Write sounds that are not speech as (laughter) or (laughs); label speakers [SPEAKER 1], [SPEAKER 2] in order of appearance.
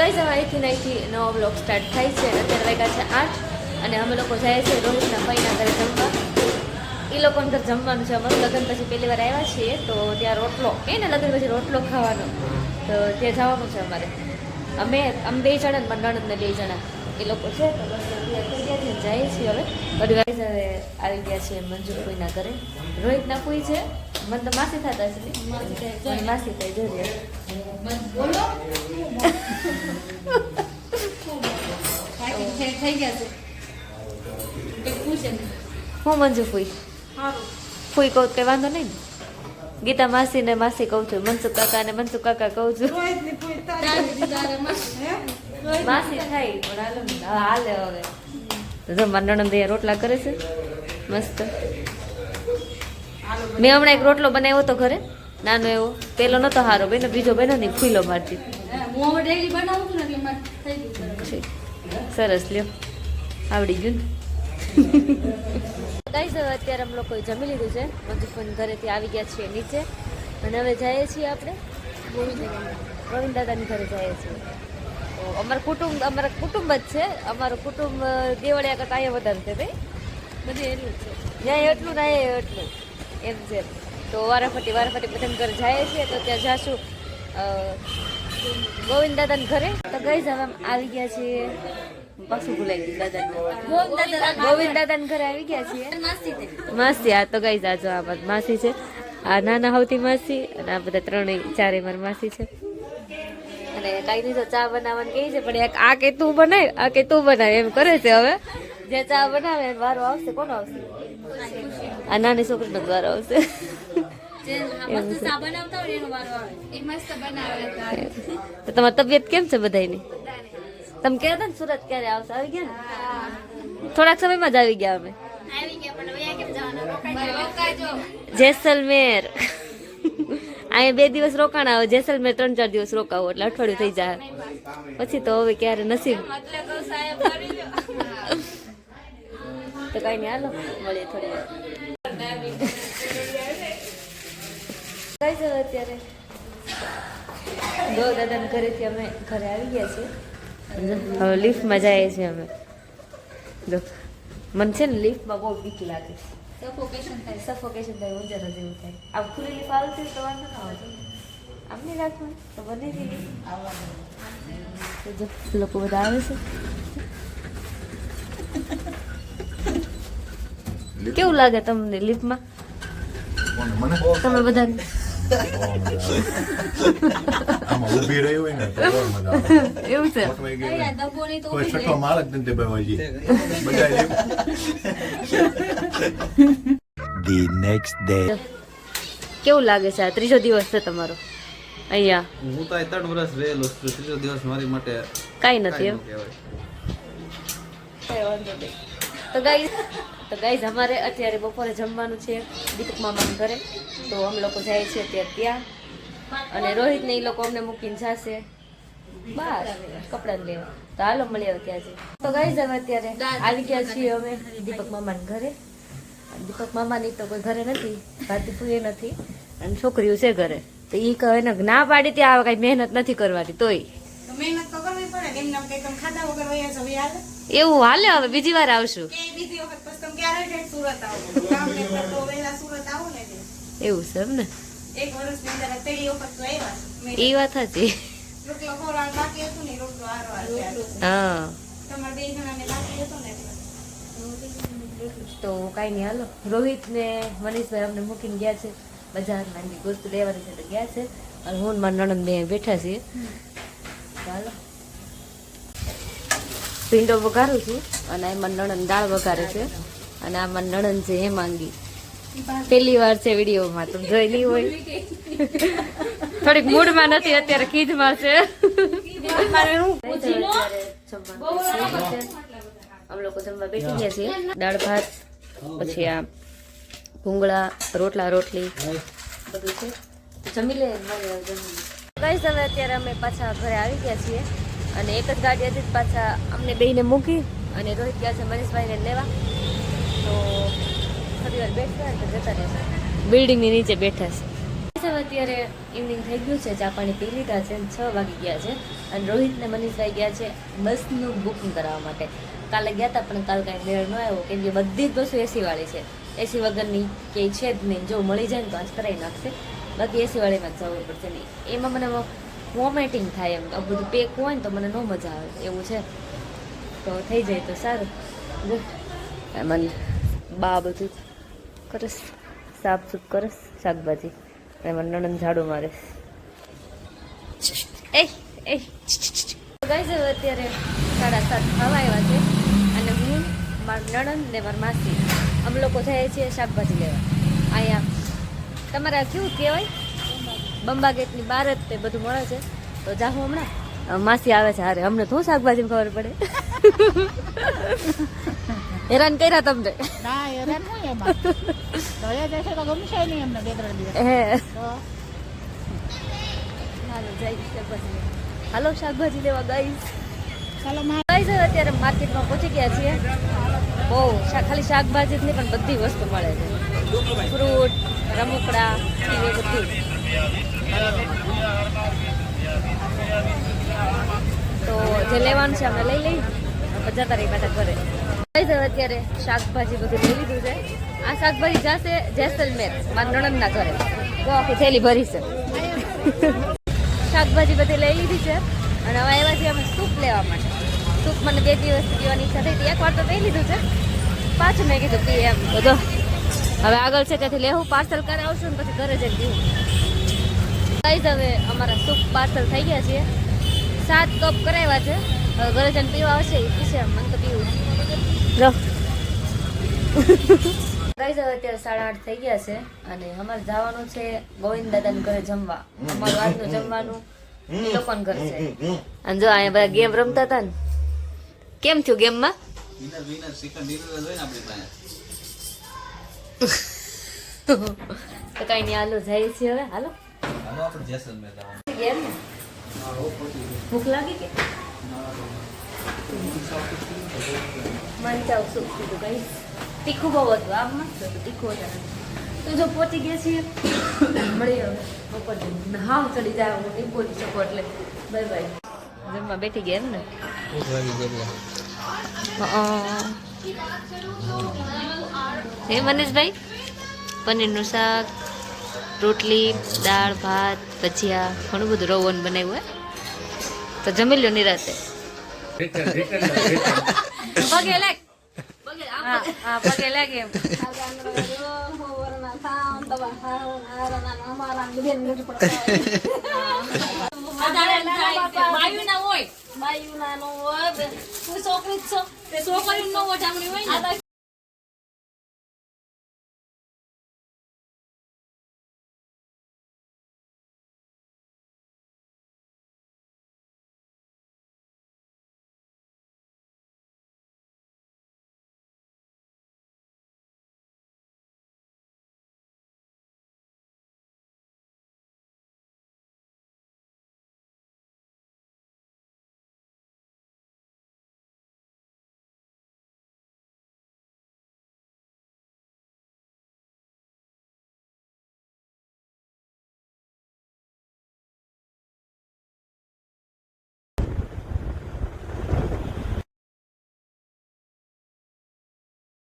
[SPEAKER 1] કઈ જવા અહીંથી અહીંથી નવો બ્લોક સ્ટાર્ટ થાય છે. અત્યારે વાગ્યા છે આઠ અને અમે લોકો જાય છે રોહિતના ભાઈના ઘરે જમવા. એ લોકોને ઘર જમવાનું છે. અમારું લગ્ન પછી પહેલી વાર આવ્યા છીએ તો ત્યાં રોટલો એ ને લગ્ન પછી રોટલો ખાવાનો. તો ત્યાં જવાનું છે અમારે. અમે અમે બે જણા ને નણંદ ને બે જણા. એ લોકો છે તો બસ જઈએ છીએ હવે. હવે આવી ગયા છીએ મંજુ કોઈના ઘરે. રોહિતના કોઈ છે? મને તો માસી થતા છે માસી થઈ જોઈએ હું મંજુ ફૂઈ. ફૂઈ કહું કઈ વાંધો નહીં ને. ગીતા માસી ને માસી કહું છું મનસુખ કાકા ને મનસુખ કાકા કહું છું.
[SPEAKER 2] માસી
[SPEAKER 1] થાય પણ હાલો હાલે હવે. તો જો મારા નણંદ રોટલા કરે છે મસ્ત. મેં હમણાં એક રોટલો બનાવ્યો હતો ઘરે. નાનો એવો. પેલો નતો હારો બેનો બીજો બેનો નહીં ફૂલો મારતી.
[SPEAKER 2] ને.
[SPEAKER 1] સરસ લ્યો. આવડી ગયું કઈ (laughs) સર અત્યારે અમે લોકોએ જમી લીધું છે. મંજુફોન ઘરેથી આવી ગયા છીએ નીચે. અને હવે જઈએ છીએ આપણે ગોવિંદ દાદાની ઘરે જઈએ છીએ. અમારું કુટુંબ અમારા કુટુંબ જ છે. અમારું કુટુંબ દેવળિયા કરતાં અહીંયા વધારે છે ભાઈ.
[SPEAKER 2] બધી એટલું છે.
[SPEAKER 1] ત્યાં એટલું ના એટલું. એમ છે. તો વારાફટી વારાફટી બધાને ઘરે જાય છે તો ત્યાં જાશું. ગોવિંદ દાદાના ઘરે. તો ગઈ હવે આમ આવી ગયા છીએ. પાછું ભૂલાઈ ગયું
[SPEAKER 2] દાદા
[SPEAKER 1] ગોવિંદ દાદાના ઘરે આવી ગયા છીએ.
[SPEAKER 2] માસી
[SPEAKER 1] આ તો ગઈ જાજો આ બધ માસી છે. આ નાના હોતી માસી અને આ બધા ત્રણેય ચારે મારી માસી છે. અને કાંઈ નહીં તો ચા બનાવવાનું કહે છે પણ એક આ કે તું બનાવ આ કે તું બનાવ એમ કરે છે હવે. જે ચા બનાવે વારો આવશે કોનો આવશે? આ નાની છોકરીનો જ વારો આવશે. તો તમારી તબિયત કેમ છે બધાયની તમે કહેતા હતા ને સુરત ક્યારે આવશે? આવી ગયા ને? થોડાક સમયમાં જ આવી ગયા અમે.
[SPEAKER 2] આવી ગયા પણ હવે કેમ જવાનું રોકાજો
[SPEAKER 1] જેસલમેર. અહીંયા બે દિવસ રોકાણ આવે જેસલમેર ત્રણ ચાર દિવસ રોકાવો એટલે અઠવાડિયું થઈ જાય. પછી તો હવે ક્યારે નસીબ.
[SPEAKER 2] એટલે તો સાહેબ કરી લો
[SPEAKER 1] તો કઈ નહીં હાલો મળીએ થોડી વાર. (laughs) કઈ જવા અત્યારે ગૌ દાદાના ઘરેથી અમે ઘરે આવી ગયા છીએ. હવે લિફ્ટમાં જઈએ છીએ અમે. જો મને છે ને લિફ્ટમાં બહુ બીક લાગે. છે
[SPEAKER 2] સફોકેશન થાય.
[SPEAKER 1] સફોકેશન થાય ઉંજર જેવું થાય. આમ ખુલ્લી લિફ્ટ આવતી તો વાંધો ના આવે. આમ નહીં રાખવું તો બને તો જો લોકો બધા આવે છે. (laughs) કેવું લાગે તમને લિફ્ટમાં? તમે બધા
[SPEAKER 3] આમાં ઊભી રહી હોય ને તો બહુ મજા આવે.
[SPEAKER 1] એવું છે.
[SPEAKER 2] દબોની તો
[SPEAKER 3] કોઈ છઠ્ઠો માળ જ નથી દબાવવા બધા
[SPEAKER 4] the next day.
[SPEAKER 1] કેવું લાગે છે આ ત્રીજો દિવસ છે તમારો? અહીંયા.
[SPEAKER 5] હું તો આ ત્રણ વર્ષ રહેલો છું. ત્રીજો દિવસ મારી માટે
[SPEAKER 1] કાંઈ નથી એમ. તો ગાઈઝ તો ગાઈઝ અમારે અત્યારે બપોરે જમવાનું છે દીપક મામાના ઘરે. તો અમે લોકો જાય છે અત્યારે ત્યાં. અને રોહિત ને એ લોકો અમને મૂકીને જશે. બસ, કપડાં લેવા. તો હાલો મળી આવે ત્યાં તો ગાઈઝ હવે અત્યારે આવી ગયા છીએ અમે દીપક મામાના ઘરે. દીપક મામાની તો કોઈ ઘરે નથી ભારતી એ નથી, અને છોકરીઓ છે ઘરે. તો એ કહે ના પાડી ત્યાં કઈ મહેનત નથી કરવાની, તોય. એવું હાલે હવે બીજી વાર આવશું.
[SPEAKER 6] કે બીજી વખત પછી તમે ક્યારે ઠેઠ સુરત આવો? કામ ને તો વહેલા સુરત આવો ને એટલે.
[SPEAKER 1] એવું છે એમ ને? એ વાત હતી હા.
[SPEAKER 6] તમારે બે જણાને બાકી હતું ને એટલે.
[SPEAKER 1] તો કાંઈ નહીં હાલો. રોહિત ને મનીષભાઈ અમને મૂકીને ગયા છે. બજારમાં એમની વસ્તુ લેવાની છે તો ગયા છે. અને હું મારા નણંદ બે બેઠા છીએ. ચાલો હાલો. ભીંડો વઘારું છું અને એમાં નણંદ દાળ વઘારે છે. અને આ મારી નણંદ છે માંગી. પહેલી વાર છે વિડીયોમાં તમે જોઈ નહીં હોય. થોડીક મૂડમાં નથી અત્યારે કીધમાં છે. અમે લોકો જમવા બેસી ગયા છીએ. દાળ ભાત પછી આ ભૂંગળા રોટલા રોટલી બધું છે. જમી લે કઈ હવે અત્યારે અમે પાછા ઘરે આવી ગયા છીએ. અને એક જ ગાડી હતી પાછા અમને બેયને મૂકી અને રોહિત ગયા છે મનીષભાઈને લેવા. તો થોડી વાર બેઠા તો જતા રહેશે. બિલ્ડિંગની નીચે બેઠા છે. અત્યારે ઇવનિંગ થઈ ગયું છે ચા પાણી પી લીધા છે છ વાગી ગયા છે. અને રોહિત ને મનીષભાઈ ગયા છે બસનું બુકિંગ કરાવવા માટે. કાલે ગયા હતા પણ કાલ કાંઈ મેળ ન આવ્યો કેમ કે બધી જ બસો એસીવાળી છે. એસી વગરની કે છે જ નહીં. જો મળી જાય ને તો આજ કરાવી નાખશે. બાકી એસીવાળીમાં જ જવું પડશે નહીં. એમાં મને વોમિટિંગ થાય એમ. આ બધું પેક હોય ને તો મને ન મજા આવે. એવું છે. તો થઈ જાય તો સારું. એમાં બા બધું કરીશ. સાફ સૂફ કરીશ. શાકભાજી. એમાં નણંદ ઝાડુ મારે. એ એ. ગાઈઝ જવું અત્યારે સાડા સાત થવા આવ્યા છે. અને હું, મારા નણંદ ને મારા માસી. અમે લોકો જઈએ છીએ શાકભાજી લેવા. અહીંયા, તમારે કેવું કહેવાય? બંબા ગેટની બહાર જ તે બધું મળે છે. તો જાઉં હમણાં. માસી આવે છે હારે. અમને તો શાકભાજી ખબર પડે. (laughs) હેરાન કર્યા તમને.
[SPEAKER 7] ના હેરાન હું એમાં? તો જશે તો ગમશે નહીં એમને બે ત્રણ દિવસ.
[SPEAKER 1] હે. હાલો શાકભાજી. લેવા હાલો શાકભાજી લેવા ગાઈઝ
[SPEAKER 7] ચાલો માં.
[SPEAKER 1] ગાઈઝ અત્યારે માર્કેટમાં પહોંચી ગયા છીએ. બહુ ખાલી શાકભાજી જ નહીં પણ બધી વસ્તુ મળે છે. ફ્રૂટ રમકડા એ બધું. તો જે લેવાનું છે અમે લઈ લઈ જતા રહી પાછા ઘરે. લઈ હવે અત્યારે. શાકભાજી બધું લઈ લીધું છે. આ શાકભાજી જશે જેસલમેર મારા નણંદના ઘરે. તો આખી થેલી ભરી છે. શાકભાજી બધી લઈ લીધી છે. અને હવે આવ્યા છીએ અમે સૂપ લેવા માટે. સૂપ મને બે દિવસ પીવાની ઈચ્છા થઈ હતી. એકવાર તો પી લીધું છે. પાછું મેં કીધું પીએ એમ બધો. હવે આગળ છે, ત્યાંથી લેવું પાર્સલ કરાવશું ને પછી ઘરે જઈને પીવું. ગાઈઝ હવે અમારા સૂપ પાર્સલ થઈ ગયા છે. સાત કપ કરાવ્યા છે. હવે ઘરે જઈને પીવા આવશે એ પીશે મને તો પીવું. ગાઈઝ હવે અત્યારે સાડા આઠ થઈ ગયા છે અને અમારે જવાનું છે ગોવિંદ દાદાને ઘરે જમવા. અમારું આજનું જમવાનું એ લોકોને ઘર છે. અને જો અહીંયા બધા ગેમ રમતા હતા ને કેમ થયું ગેમમાં? તો કઈ નહીં હાલો જાય છે હવે. હાલો.
[SPEAKER 5] હાલો આપણે જેસલમેર જવાનું.
[SPEAKER 1] ગેમ ને? ભૂખ લાગી કે? મંચાવ સૂપ કીધું કઈ તીખું બહુ હતું આમ મસ્ત હતું તીખું હતું. તો જો પહોંચી ગયા છીએ મળી હવે. બપોર જઈને. ચડી જાય હું નહીં બોલી શકું એટલે. Bye bye. જમવા બેઠી ગયા એમ ને હે મનીષભાઈ? પનીરનું શાક? રોટલી દાળ ભાત ભજીયા ઘણું બધું રવન બનાવ્યું હે? તો જમી લ્યો નિરાતે.
[SPEAKER 2] હોય. હોય છોકરી જ છો? તે છોકરી નો હોય ને?